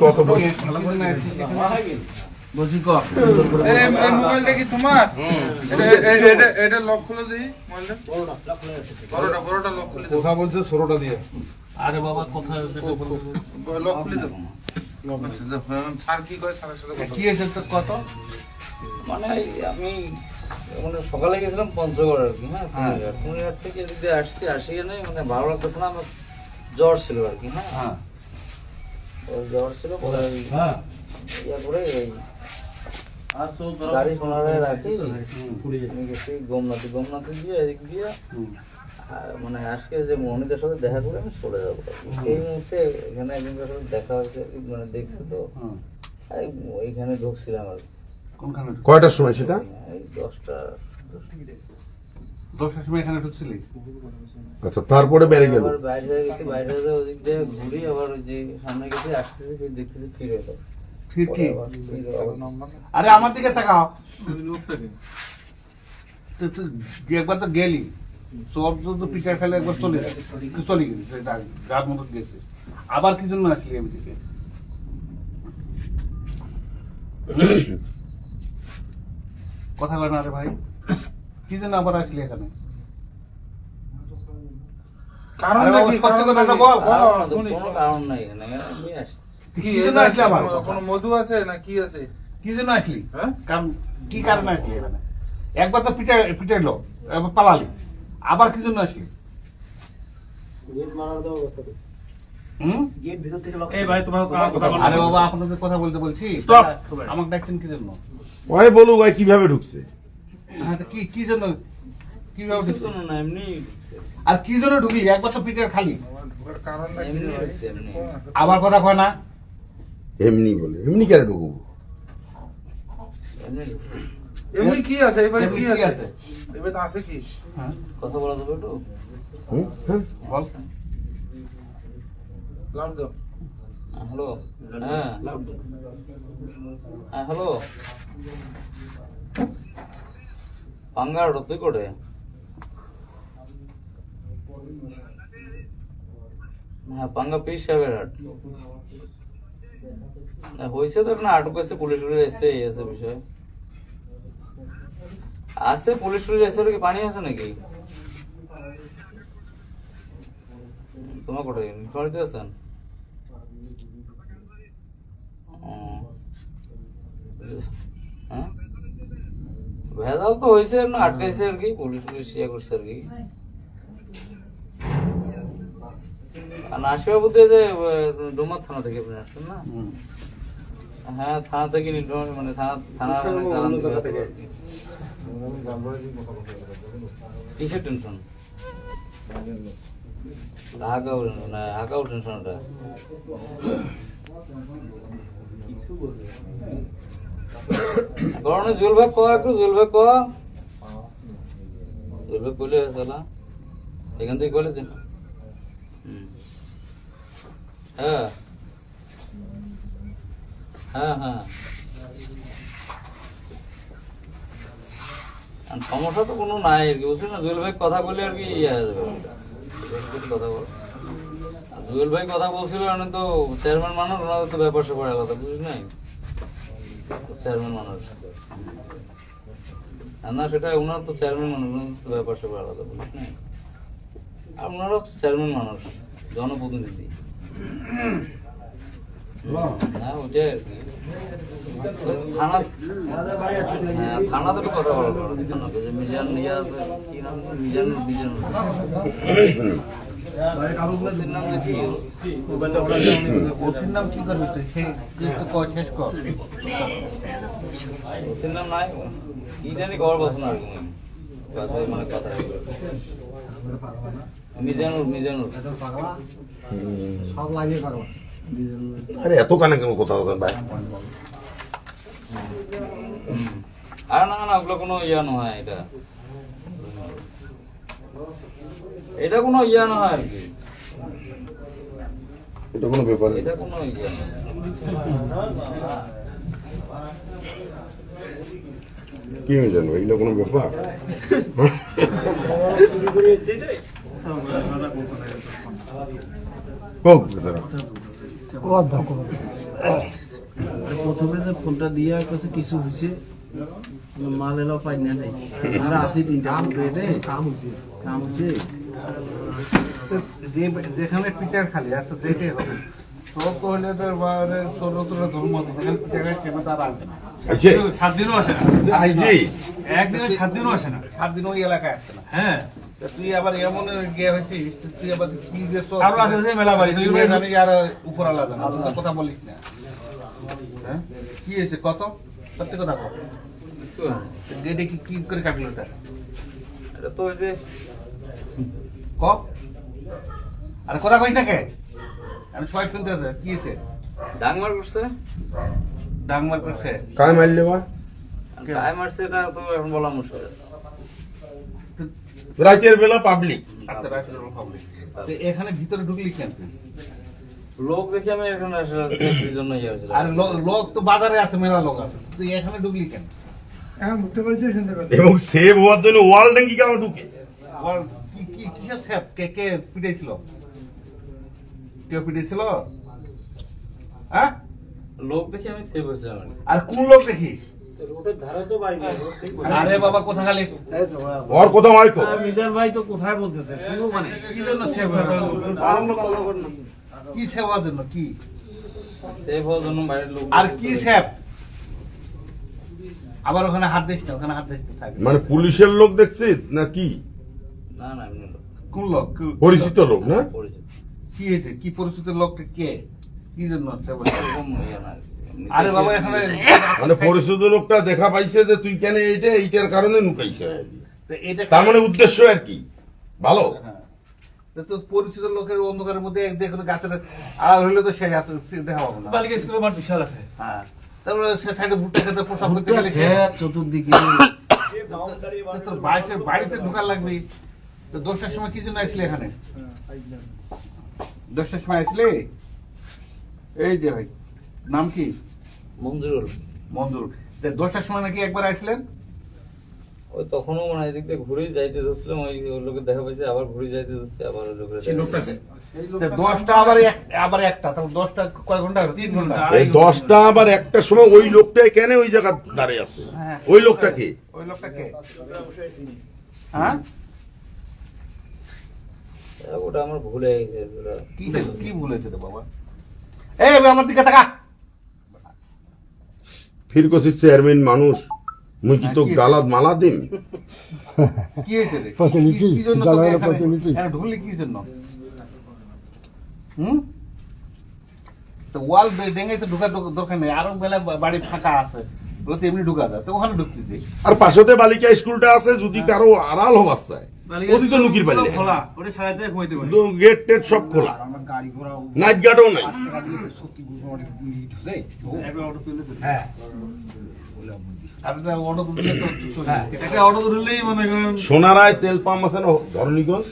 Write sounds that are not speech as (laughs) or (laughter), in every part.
বসো অত বসো বসি ক এই এই মোবাইলটা কি তোমার? এটা এটা এটা লক খুলে দিই মোবাইলটা। বড়টা বড়টা লক খুলে কথা বলছে? ষোলোটা দিয়ে। আরে বাবা? লক খুলে দাও। আচ্ছা স্যার কি করে? স্যারের সাথে কি হয়েছে? তোর কত? মানে আমি মানে সকালে গেছিলাম পঞ্চগড় আর কি হ্যাঁ কুমিরহাট কুমিরহাট থেকে দিয়ে আসছি আসি মানে ভালো লাগতেছে না আমার জ্বর ছিল আর কি হ্যাঁ। হ্যাঁ। জ্বর ছিল পরে হ্যাঁ। করে এই আর গাড়ি সোনারে রাখি হুম, গেছি গোমনাথে গোমনাথে দিয়ে এদিক দিয়ে হুম। মানে আজকে যে মনিদের সাথে দেখা করে আমি চলে যাব। এই মুহূর্তে এখানে একজনের সাথে দেখা হয়েছে মানে দেখছি তো। হুম। এই ওইখানে ঢুকছিলাম আর কয়টার সময় সেটা? এই দশটা। দশটার সময় এখানে ঢুকছিলি? আচ্ছা তারপরে বেড়ে গেল। আবার বাইরে হয়ে গেছি বাইরে হয়ে ওদিক দিয়ে ঘুরি আবার ওই যে সামনে গেছি আসতেছি ফির দেখতেছি ফিরে এলো ঠিক পরে ঠিক আবার ফির আবার- আরে আমার দিকে তাকাও। তুই একবার তো গেলি সব তো পিঠা খেলে একবার চলে চলে গেলি সেটা মতো গেছে। আবার কি জন্য আসলি আমি দিকে কথা কয় না রে ভাই। কি জন্য আবার আসলি এখানে? কারণ আরে বাবা, দেখি সত্যি কারণ কথাটা বল। কারণ তো শুনি। কোনো কারণ নাই এখানে আমি আসছি। কি কি জন্য আসলি আবার কোনো মধু আছে না কি আছে? কি জন্য আসলি? হ্যাঁ? কারণ কি কারণে আসলি এখানে? একবার তো পিঠে পিটাইলো এবার পালালি। আবার কি জন্য আসলি? আরে বাবা আপনাদের কথা বলতে বলছি। আমাকে ডাকছেন কি জন্য? ওই বলু ভাই কীভাবে ঢুকছে? কি কি জন্য কীভাবে? না এমনি আর কি জন্য ঢুকলি? একবার তো পিঠের খালি। আবার কথা কয় না? এমনি বলে এমনি কেন ঢুকবো? এমনি কি আছে? এবারে কি আছে? এবারে আছে কি? হ্যাঁ, কথা বলা যাবে একটু? হ্যাঁ? বল। লাউড দাও। হ্যালো। হ্যাঁ। হ্যাঁ হ্যালো। পাঙ্গাড় তুই কোটে হ্যাঁ পাঙ্গা পিস সাহেবের না, হয়েছে তো না আটক আছে পুলিশ টুলিশ এসে এই আছে বিষয়। আছে পুলিশ টুলিশ এসে কি পানি আছে নাকি? তোমার কোথায়? নিফাড়িতে আছেন। হ্যাঁ? ভেজাল তো হয়েছে না আটকাইছে আর কি পুলিশ পুলিশ ইয়ে করছে আর কি। আর নাসিবাবু যে ডুমার থানা থেকে আপনি আসছেন না। হ্যাঁ থানা থেকে মানে থানা থানা মানে চালান কি। কিসের টেনশন ঢাকা না ঢাকাও টেনশন ওটা গরমে একটু এখান থেকে হ্যাঁ। হ্যাঁ হ্যাঁ। সমস্যা তো কোনো নাই আর কি বুঝলি না? জুয়েল ভাই কথা বলে আর কি ইয়ে কথা বল। জুয়েল ভাই কথা বলছিল মানে তো চেয়ারম্যান মানুষ ওনাদের তো ব্যাপার স্যাপার আলাদা বুঝলি নাই চেয়ারম্যান মানুষ। না, সেটা ওনার তো চেয়ারম্যান মানুষ ব্যাপার স্যাপার আলাদা বলিস না আপনারা হচ্ছে চেয়ারম্যান মানুষ, জনপ্রতিনিধি হ্যাঁ ওইটাই আর কি থানা হ্যাঁ থানাতে একটু কথা বলা ভালো মিজান ইয়া আছে কি নাম? মিজান মিজান নাম কি? করবি তুই? শেষ কর। ওসির নাম নাই? কি জানি কথা মানে কথা মিজানুর মিজানুর। হুম। আরে এত কানে কেন কথা বলেন ভাই। আর না না ওগুলো কোনো ইয়া নয় এটা এটা কোনো ইয়া নয় আর কি এটা কোনো ব্যাপার। এটা কোনো ইয়া কি হয়ে জানো এগুলো কোনো ব্যাপার হোক বেচারা। প্রথমে যে ফোনটা দিয়ে কাছে কিছু হয়েছে মাল এলো পাই না নাই আর আছি তিনটা কাম হয়েছে কাম হয়েছে যেখানে পিটার খালি আচ্ছা হবে। সব তো হলে তো ষোলো তোর ধর্ম যেখানে পিটার খালি সেখানে তার আসবে না। সাত দিনও আসে না। আইছে একদিনে সাত দিনও আসে না। সাত দিন ওই এলাকায় আসছে না। হ্যাঁ। তুই আবার এমন গিয়ে হয়েছিস তুই আবার কি যে আরও আশেপাশে মেলা বাড়ি তুই তুই আর উপর আলাদা না তুই কথা বলিস না। হ্যাঁ? কি হয়েছে কত? সত্যি কথা কর কিছু না। গেটে কি কি করে কাটলো এটা। এটা তো ওই যে ক? আরে করা কই থাকে আমি সবাই শুনতে আছে কি হয়েছে? ডাংমার করছে। ডাংমার করছে। কায় মারলে বা? টাইম মারছে এটা তো এখন বলা মুশকিল আছে। রাতের বেলা পাবলিক আচ্ছা রাইফেল পাবলিক তো এখানে ভিতরে ঢুকলি কেন লোক দেখে আমি এখানে সেফটির জন্য ইয়ে হয়েছিল আর লোক তো বাজারে আছে মেলা লোক আছে। তুই এখানে ঢুকলি কেন? এবং সেভ হওয়ার জন্য ওয়াল ডেঙ্গি কেন ঢুকে? বল, কি কি কিসের স্যাপ কে কে পিটেছিল হ্যাঁ? লোক দেখে আমি সেভ হয়েছিলাম আর কোন লোক দেখি? আরে বাবা কোথা খালি ওর কথা হয় তো মিজার ভাই তো কোথায় বলতেছে? শুনো মানে কি জন্য সেভ কি সেবার জন্য কি? সেভ হওয়ার জন্য বাইরের লোক আর কি স্যাপ আবার ওখানে হাত দিস না ওখানে হাত দিস মানে পুলিশের লোক দেখছিস না কি? না না কোন লোক? কি- পরিচিত লোক না? কি হয়েছে? কি পরিচিত লোক কে? কি জন্য সেবা? আর বাবা এখানে মানে পরিচিত লোকটা দেখা পাইছে যে তুই কেন এইটা এইটার কারণে নুকাইছে তার মানে উদ্দেশ্য আর কি? ভালো। তো তো পরিচিত লোকের অন্ধকারের মধ্যে এক দেখুন গাছের আড়াল হইলে তো সেই দেখা পাবো না। বালিকা স্কুলে মাঠ বিশাল আছে। হ্যাঁ। তারপরে সে সাইডে ভুট্টা খেতে প্রসাব করতে গেলে চতুর্দিকে তোর বাড়িতে বাড়িতে ঢোকার লাগবে। তো দশটার সময় কি জন্য আসলে এখানে? দশটার সময় আসলে? এই যে ভাই নাম কি? মঞ্জুরুল। মঞ্জুর দশটার সময় নাকি একবার আসলেন? ওই তখনও মানে এদিক দিয়ে ঘুরে যাইতে ধরছিলাম ওই ওই লোকের দেখা পাইছে আবার ঘুরে যাইতে ধরছে আবার ওই লোকের তা? দশটা আবার আবার একটা তাহলে দশটা কয় ঘণ্টা তিন ঘণ্টা। এই দশটা আবার একটা সময় ওই লোকটাই কেন ওই জায়গা দাঁড়িয়ে আছে? হ্যাঁ। ওই লোকটাকে ওই লোকটাকে হ্যাঁ ওটা আমার ভুল হয়ে গেছে কি কি ভুলেছে রে বাবা? এই আমার দিকে তাকা। ফির করছিস চেয়ারম্যান মানুষ মুই কি তো হ্যাঁ, গালাত মালা দিম? (laughs) কি হয়েছে রে? ঢুকলি কি জন্য? হুম? তো ওয়াল ভেঙে তো ঢুকার দরকার নেই আরও বেলা বাড়ি ফাঁকা আছে এমনি ঢুকা যায় তো ওখানে ঢুকতে আর পাশতে বালিকা স্কুলটা আছে যদি কারও আড়াল হবার চায়। ওদি তো লুকির পারলে খোলা ওটা সারা দিয়ে ঘুমাইতে পারি। গেট টেট সব খোলা। নাইট গার্ডও নাই। হ্যাঁ। মনে করেন সোনারায় তেল পাম্প আছে না ধরণীগঞ্জ?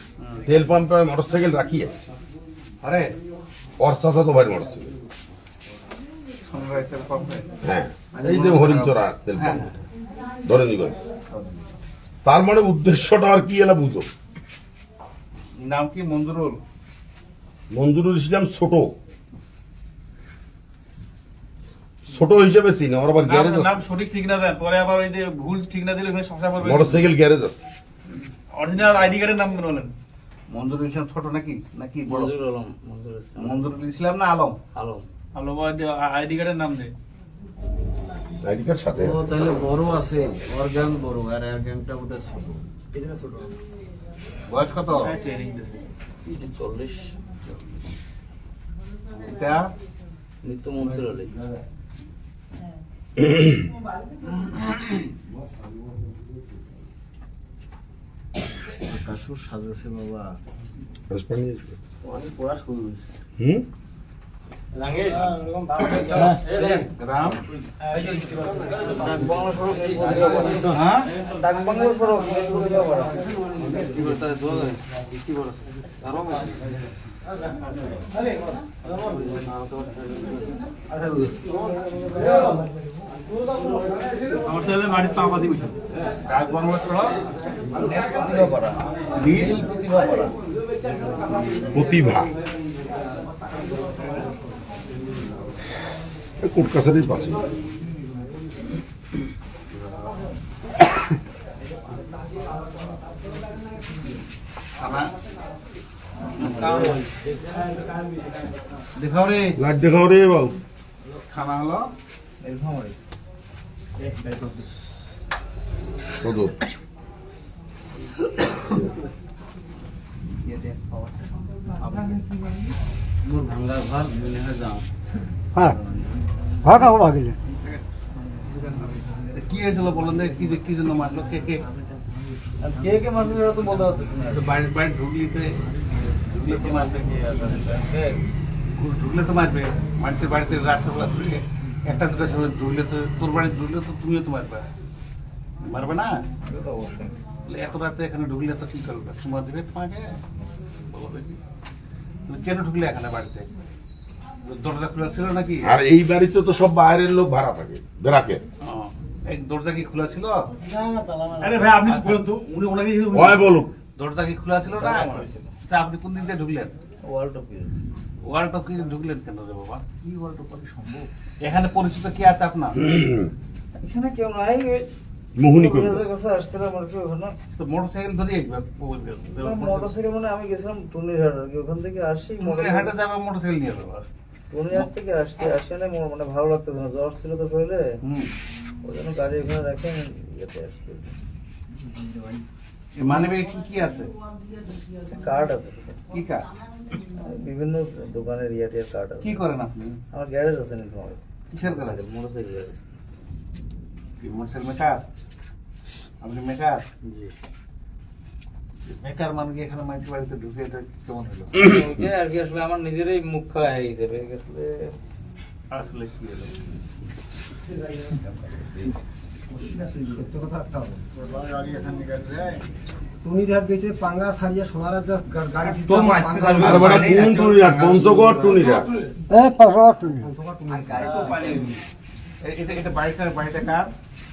তেল পাম্পে মোটরসাইকেল রাখি আছে। আরে। ওর চাষা তো ভাই এর পাম্পে। হ্যাঁ। এই যে হরিণচড়া তেল পাম্প। ধরণীগঞ্জ। তার মানে উদ্দেশ্যটা আর কি এলা বুঝো? নাম কি মঞ্জুরুল? মঞ্জুরুল ইসলাম ছোট। ছোট হিসেবে চিনে ওর আবার গ্যারেজ নাম- নাম সঠিক ঠিক না দেন পরে আবার ওই যে ভুল ঠিক না দিলে সমস্যা পড়বে মোটরসাইকেল গ্যারেজ আছে। অরিজিনাল আইডি কার্ডের নাম বলেন? মঞ্জুরুল ইসলাম ছোট নাকি? নাকি বড়? মঞ্জুর আলম মঞ্জুরুল ইসলাম। না আলম? আলম। ভালো আইডি কার্ডের নাম দে। আইডি কার্ড সাথে ও আছে। তাহলে বড় আছে ওর গ্যাং বড় আর এর গ্যাংটা বোধহয় ছোট। বয়স কত? ট্রেনিং দিছে চল্লিশ। এটা? নিত্য মনসুর আলী আকাশও সাজেছে বাবা। অনেক পড়া শুরু হয়েছে। হুম? বলতে পারে হ্যাঁ ডাক বাংলা সড়ক এই বলতে পারে কি করতে হয় দোয়া যায় কি করে আরও আমার ছেলে বাড়ির পা পাতি বসে ডাক বাংলা সড়ক প্রতিভা করা নীল প্রতিভা করা প্রতিভা এই কোর্ট কাছারির পাশে দেখাও রে। লাইট দেখাও রে বাবু। থানা হলো। সদর। মোর ভাঙ্গা ঘর মনে হয় যাও। কি হয়েছিল বলেন কি কি জন্য মারলো কে কে? আর কে কে মারছে সেটা তো বলতে পারতেছি না। ঢুকলি তো ঢুকলে তো মারবে। কে? ঢুকলে তো মারবে। মারতে বাড়িতে রাত্রেবেলা ঢুকলে একটা দুটো সময় ঢুকলে তো তোর বাড়ি ঢুকলে তো তুমিও তো মারবে। মারবে না? এত রাতে এখানে ঢুকলে তো কি করবে? সময় দেবে তোমাকে? বলো দেখি। কেন ঢুকলে এখানে বাড়িতে? দরজা খোলা ছিল নাকি? আর এই বাড়িতে তো সব বাইরের লোক ভাড়া থাকে ও, দরজা কি খোলা ছিল? আরে ভাই আপনি বলুন তো উনি ওনাকে বলুক। দরজা কি খোলা ছিল না? আপনি কোন দিন দিয়ে ঢুকলেন? ওয়ার্ল্ড অফ ওয়ার্ল্ড কাপ কি ঢুকলেন কেন রে বাবা? কি ওয়ার্ল্ড কাপ সম্ভব? এখানে পরিচিত কি আছে আপনার? এখানে কেউ নাই মোহনী কাছে আসছিলাম আর কি ওখানে। তো মোটর সাইকেল ধরে মোটর সাইকেল মানে আমি গেছিলাম টুনির হাট আর কি ওখান থেকে আসি মোটর হাটে মোটর সাইকেল নিয়ে যাবে। হাট থেকে আসছি আসি না মানে ভালো লাগতো না জ্বর ছিল তো শরীরে। হুম। ওই জন্য গাড়ি ওখানে রেখে আমি ইয়েতে আসছি। মানে কি কি আছে? কার্ড আছে। কি বিভিন্ন দোকানের ইয়াটিয়ার কার্ড আছে। কি করেন আপনি? আমার গ্যারেজ আছে নীলফামারী। কিসের গ্যারেজ? কি মোটরসাইকেল মেকার? আপনি মেকার? মেকার এখানে মাইকি বাড়িতে ঢুকে এটা কেমন হলো? ওইটাই আর কি আসলে আমার নিজেরই মুখ খাওয়া হয়ে গেছে আসলে। আসলে কি হলো?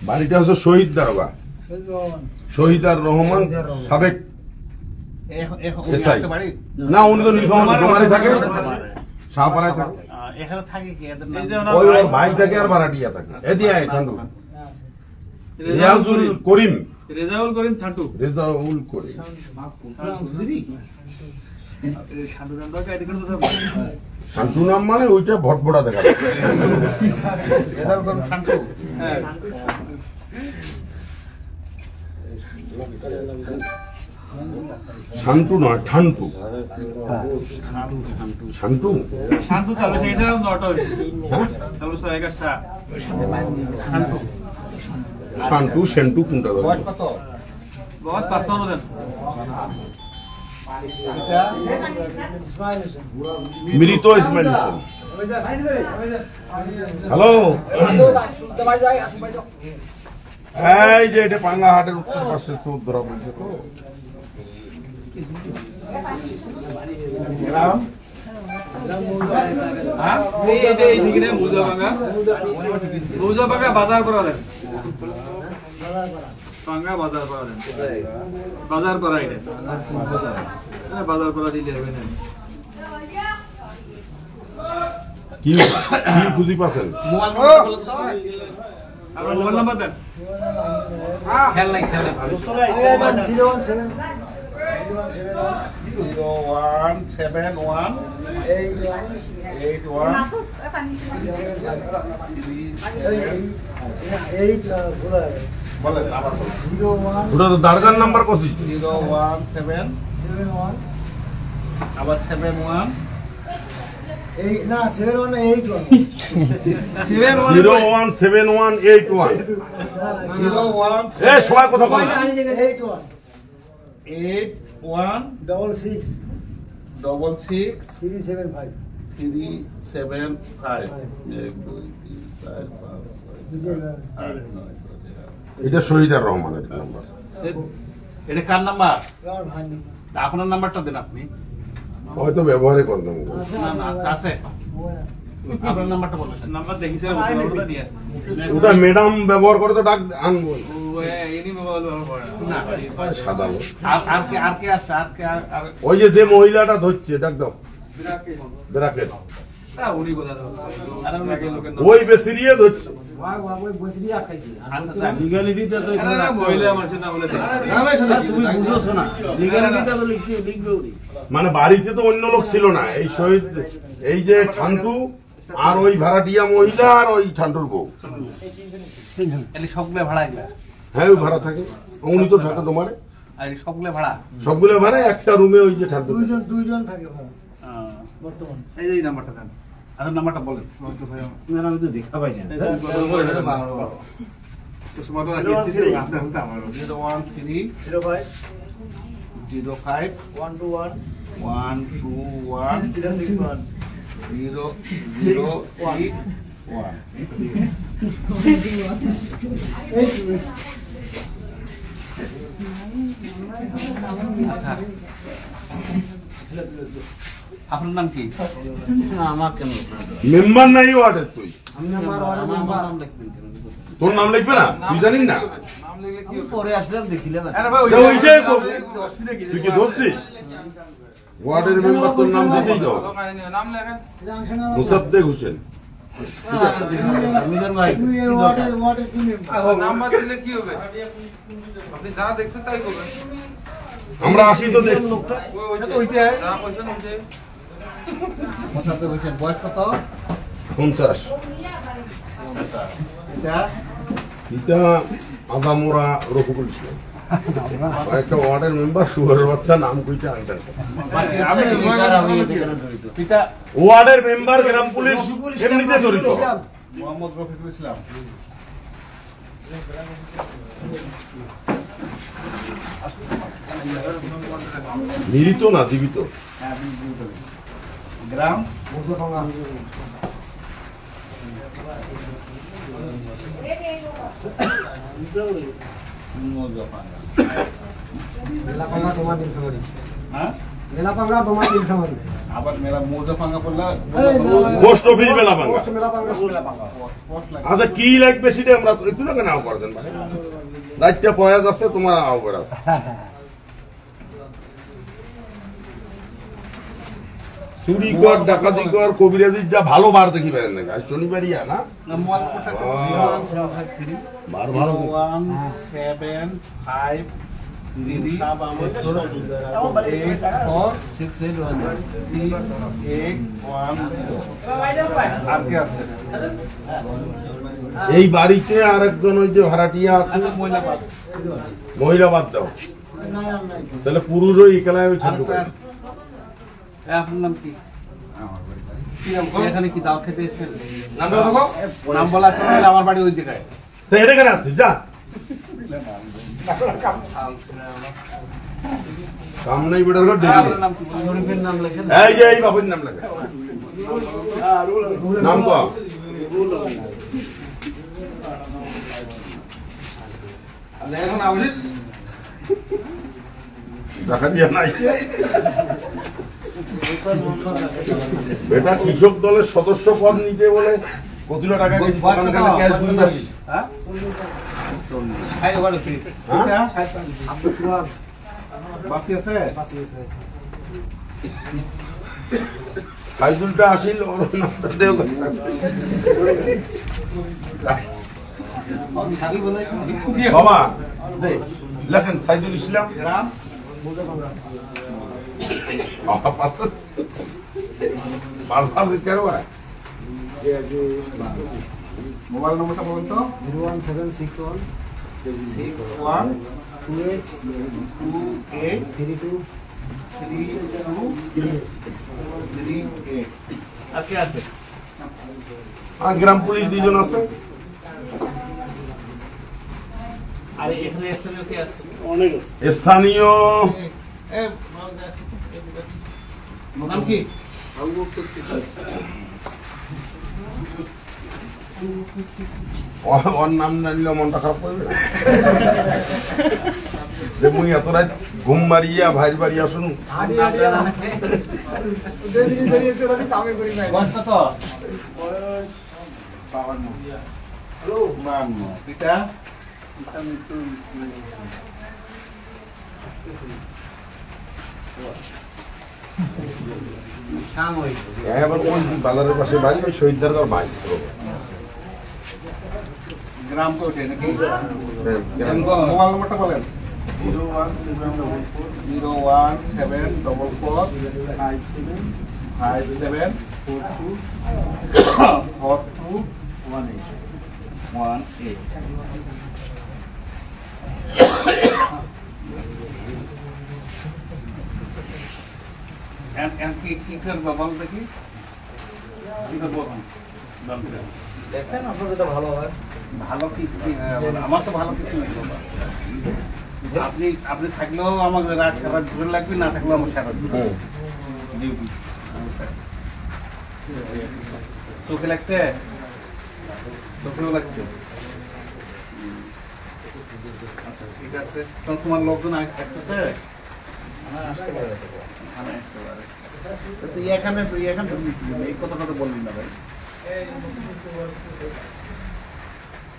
বাড়িটা হচ্ছে শহীদ দারোগা। শহীদ আর রহমান। সাবেক এখন এখন উনি এসআই। আছে বাড়ি না উনি তো নীলফামারী থাকে। শাহপাড়ায় থাকে। এখানে থাকে কি? এদের নাম? এই যে ওনার ওই ওর ভাই থাকে আর থাকে। এদিকে আয় ঠান্ডু। রিয়াজুল করিম। রেজাউল করিম ছাটু রেজাউল করিম। ছাটু নাম দরকার এটা কোনো কথা বলে। শান্তু নাম মানে ওইটা ভটভটা দেখা যায়। শান্তু শান্তু নয় ঠান্টু। শান্তু? শান্তু হ্যাঁ? সেন্টু কোনটা মৃত ইসমাইল হোসেন। হ্যালো? এই যে এটা পাঙ্গা হাটের উত্তর পাশে ধরা বলছে তো গ্রাম হ্যাঁ এই এই যে এই ঠিকানা মৌজা ভাঙা মৌজা ভাঙা বাজার করা দেন। ভাঙা বাজার করা দেন। বাজার করা এটা। হ্যাঁ, বাজার করা দিলে হবে না। কি কি খুঁজি পাচ্ছেন মোবাইল নম্বর দেন। খেল নাই খেল zero one seven one eight one eight one eight বলেন আবার জিরো ওয়ান ওটা তো দারগার নাম্বার কছি zero one seven seven one আবার সেভেন ওয়ান এইট না seven one eight one zero one seven one eight one zero one এ সবাই কথা বলে eight one eight one double six double six three seven five three seven five এক দুই তিন চার পাঁচ ছয় সাত, আট নয় দশ, এগারো। এটা শহীদ রহমানের নাম্বার এটা কার নাম্বার আপনার নাম্বারটা দেন আপনি। হয়তো ব্যবহারই করতাম না না আছে আপনার নাম্বারটা বলেন। নাম্বার নিয়ে আসছে। ওটা ম্যাডাম ব্যবহার করে তো ডাক আনব। ও এনি মোবাইল ব্যবহার করে না। সাদা লোক। আর আর কে আর কে আছে আর কে আর আর ওই যে যে মহিলাটা ধরছে ডাক দাও। বেরাকের হ্যাঁ, ওই বেসিরিয়ে ধরছে। মানে বাড়িতে তো অন্য লোক ছিল না। এই শহীদ এই যে ঠান্টু আর ওই ভাড়াটিয়া মহিলা আর ওই ঠান্টুর বউ। সবগুলো ভাড়া হ্যাঁ ওই ভাড়া থাকে। উনি তো থাকে তোমার। আর এই সবগুলো ভাড়া? সবগুলো ভাড়া একটা রুমে ওই যে ঠান্টু দুইজন দুইজন থাকে ভাড়া। বর্তমান। এই এই নাম্বারটা দেন। আর নাম্বারটা বলেন। না, আমি তো দেখা পাই না। Zero one three. Zero five. Zero five. One two one. One two one. Zero six one. Zero zero eight one. আপনার নাম কি? আমার মেম্বার নাই ওয়ার্ডের তুই? তোর নাম লিখবে না? তুই জানিস না? নাম লিখলে কি হবে? পরে আসলে দেখিলে? তুই কি ধরছিস? ওয়ার্ডের মেম্বার তোর নাম দিতেই দাও ভালো নাম লেখেন। মুসাদ্দেক হোসেন। মিজান ভাই নাম্বার দিলে কি হবে? আপনি যা দেখছেন তাই করবেন। আমরা আসি তো দেখছি। যা বয়স কত পঞ্চাশ। আদামোরা রফিকুল ইসলাম। একটা ওয়ার্ডের মেম্বার সুগারের বাচ্চা নাম আনতেন। পিতা ওয়ার্ডের মেম্বার গ্রাম পুলিশ এমনিতে জড়িত মোহাম্মদ রফিকুল ইসলাম মৃত না জীবিত। গ্রাম হ্যাঁ? পোস্ট অফিস আচ্ছা কি লাগবে সেটা আমরা তো একটু না কেন আও করছেন দায়িত্ব রাতটা পয়াজ আছে তোমার আও আছে। (laughs) চুরি কর ডাকাতি কর কবিরাজির যা ভালো বার দেখি পারেন নাকি? আজ শনিবারই না না, বার। ভালো ওয়ান সেভেন ফাইভ এই বাড়িতে আর একজন ওই যে ভাড়াটিয়া আছে। মহিলা বাদ। দাও তাহলে পুরুষ ওই ঠান্ডু আপনার এ, আপনার নাম কি? কি নাম? এখানে কি দাও খেতে এসেছেন? নাম নাম বলা আছে আমার বাড়ি ওই জায়গায় এটা কেন আসছিস? যা। বেটার হ্যাঁ, নাম কি? বলুন? শরীফের নাম এই যে এই বাবুর নাম লাগে নাম কো আর এখন আবলিস টাকা দিয়া নাই। বেটা কৃষক দলের সদস্য পদ নিতে বলে টাকা ক্যাশ যাবি হ্যাঁ? বাকি আছে? আছে আসিল ওর নামটা দেও বাবা দে লেখেন সাইজুল ইসলাম। গ্রাম পাঁচ- পাঁচ পাঁচ কেন মোবাইল নম্বরটা বলুন তো। Zero one seven six one six one two eight two eight three two three two three eight আর কে আছে। আর গ্রাম পুলিশ দুজন আছে। আর এখানে স্থানীয় কে আছে? অনেক স্থানীয় নাম কি? ওর নাম না নিলে মনটা খারাপ করবে? যে মুই এত রাত ঘুম মারিয়া ভাইর বাড়িয়া শুনু। পিতা পিতা মৃত্যু এবার ওই বাজারের পাশে বাড়ি ওই শহীদ দরগার বাড়ি। গ্রাম ওঠে নাকি? মোবাইল নম্বরটা বলেন। Zero one seven double four five seven four two one eight. One eight. কি করব বল দেখি কি? করব। দেখেন আপনার যেটা ভালো হয়। ভালো কি কি- আমার তো ভালো কিছু নেই আপনি আপনি থাকলেও রাত সারা ধরে লাগবে না থাকলেও আমার সারা চোখে লাগছে? চোখেও লাগছে? আচ্ছা ঠিক আছে। তোমার লোকজন আস- আসতেছে? তুই এখানে তুই এখানে এই কথাটা তো বললি না ভাই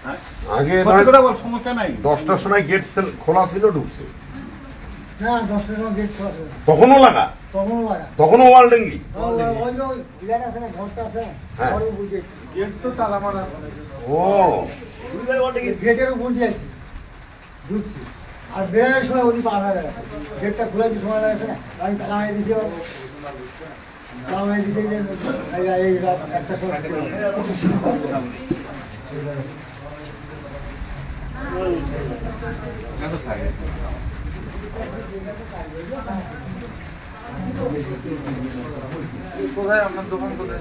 হ্যাঁ আগে সমস্যা নাই দশটার সময় গেট খোলা ছিল। ঢুকছে হ্যাঁ। তখনও লাগা। তখনও মারা। ও। গেটের উপর দিয়ে ঢুকছি। আর বেরোনোর সময় ওদিকে পার হয়ে গেছে। গেটটা খোলা দিয়ে সময় লাগছে। না আমি মারিয়ে দিয়েছি ও। তালা মারিয়ে যে এই একটা সময় কোথায়? আপনার দোকান কোথায়?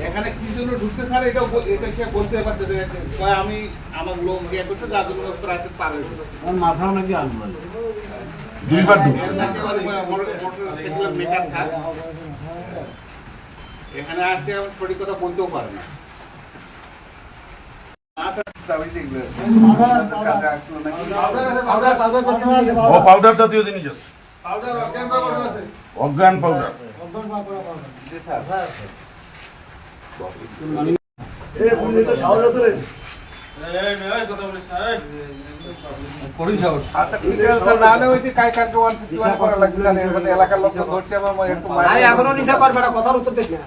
এখানে কি জন্য ঢুকতে স্যার? এটা এটা সে বলতে পারছে যে কয় আমি আমার লোক ইয়ে করতে যার জন্য লোক রাখতে পারে মাথাও নাকি আলু দুইবার এখানে আসতে আমার সঠিক কথা বলতেও পারে না। যে পাউডার জাতীয় জিনিস অজ্ঞান পাউডার জি, স্যার। কথার উত্তর দেখ না।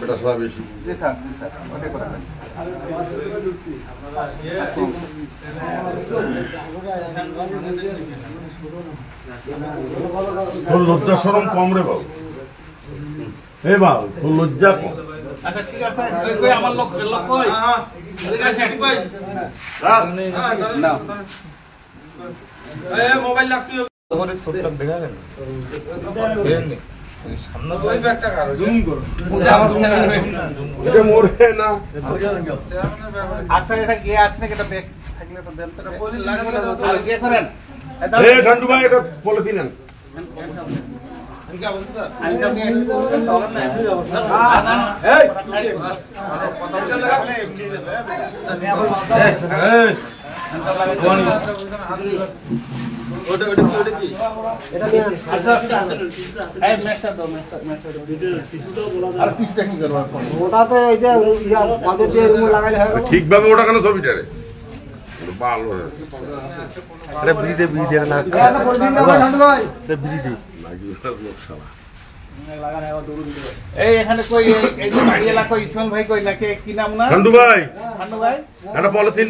বেটা তোর লজ্জা সরম কম রে বাবু। এ বাবু তোর লজ্জা কম। আচ্ছা, ঠিক আছে, আমার লোক লোক কই? মোবাইল লাগতে কারও। এটা মরে না। আচ্ছা, এটা ইয়ে আছে এটা ব্যাগ থাকলে তো দেন তো। ইয়ে করেন। এই এ ঠান্ডু ভাই এটা পলিথিন আন ঠিকভাবে ওটা কেন ছবিটা রে ভালো। এই এখানে কই এই- বাড়ি এলাকা ইসমাইল ভাই কই নাকি কি নাম না খান্ডু ভাই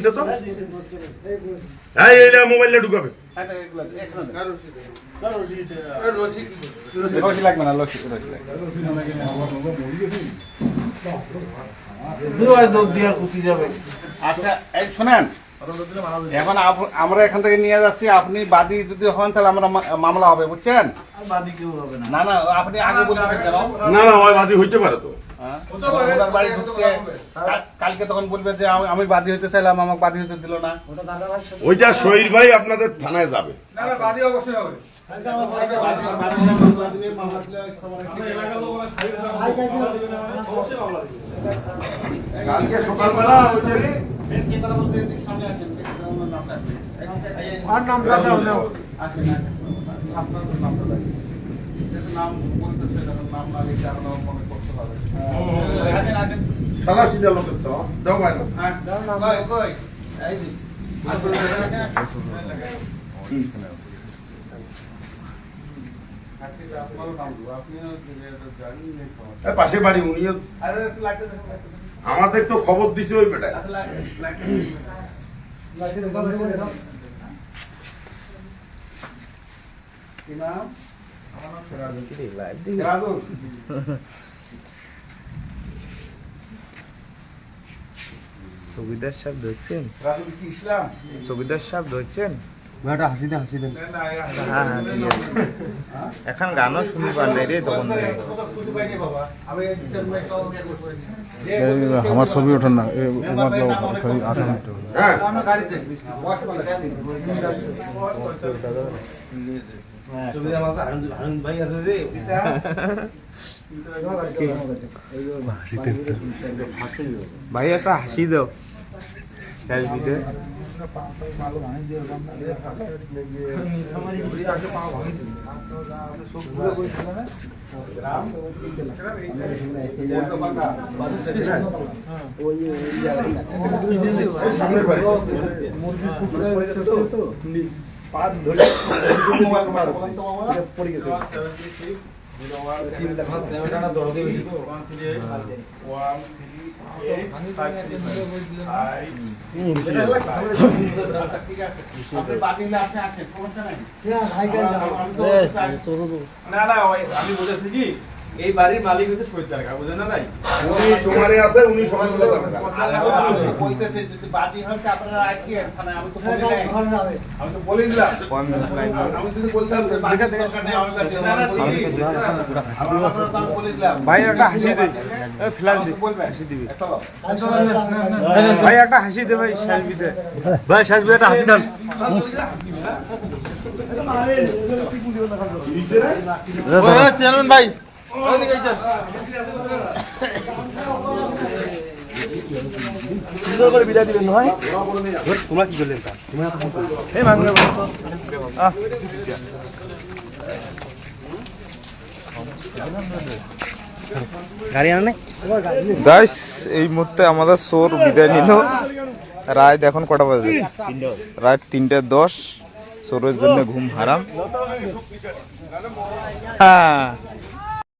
তো এই এইটা ঢুকাবে রশি কি করবে? রশি লাগবে না রশি রশি আচ্ছা এই শোনেন এখন আপ- আমরা এখান থেকে নিয়ে যাচ্ছি আপনি বাদী যদি হন তাহলে আমরা মা- মামলা হবে বুঝছেন বাদি কেউ হবে না না না আপনি আগে কেন না না ওই বাদি হইতে পারে তো হ্যাঁ? কালকে তখন বলবে যে আমি- আমি বাদী হতে চাইলাম আমাকে বাদী হতে দিল না ওইটা শহীদ ভাই আপনাদের থানায় যাবে না না বাদী অবশ্যই হবে আমার আমরা আমরা। কালকে সকালবেলা ওইটা কে কথা বলতে এদিকে সামনে আসেন, ওনার নামটা আসেন। আর নামটা দাও নাও আসেন, আসেন। আপনার নামটা লাগবে। নাম বলতেছে, যখন নাম না লিখে আপনার মনে করতে পারবেন। আসেন, আসেন। সাদা সিধা লোকের সব যাও ভাই না। হ্যাঁ, কই? এই পাশে বাড়ি উনিও আরে, দেখুন। আমাদের তো খবর দিছে ওই বেটায়। সুবিধার সাহেব ধরছেন? রাজু কি সুবিধার সাহেব ধরছেন? ভাইটা হাসি দেন হাসি দেন হ্যাঁ হ্যাঁ ঠিক আছে। এখন গানও শুনবার নাই রে তখন কোথায়- কোথায় খুঁজে পাইনি বাবা। আমি এই দুটার মধ্যে একটা অন্য এক বছর আগে। যে আমার ছবি ওঠেন না। অনেক কম। হ্যাঁ। ভাই একটা হাসি দাও। সেলফিতে সামনের বাড়ি মোবাইল নাম্বার বলেন তো বাবা। ঠিক আছে। হ্যাঁ আমি বলেছি কি এই বাড়ির মালিক হচ্ছে শহীদ দারগা বুঝলেন না ভাই উনি তোমারে আছে উনি সকালবেলা যাবে না। আমি যদি বাদী হয় আপনারা আসেন মানে আমি তো হ্যাঁ বলি নাই। আমি তো বলে দিলাম আমি যদি বলতাম যে বাদীর দরকার আমি বাদী হব। আমি বলি, আমার আপনারা তো আমি বলে দিলাম। ভাই একটা হাসি দে ফ্ল্যাশ দে হাসি দিবি ভাই একটা হাসি দে ভাই সেলফিতে ভাই সেলফি একটা হাসি দেন চেয়ারম্যান ভাই সুন্দর করে বিদায় নয় তোমরা কি করলেন গাইস এই মুহূর্তে আমাদের সোর বিদায় নিল। রাত এখন কটা বাজে? রাত তিনটে দশ। সোরের জন্য ঘুম হারাম। হ্যাঁ।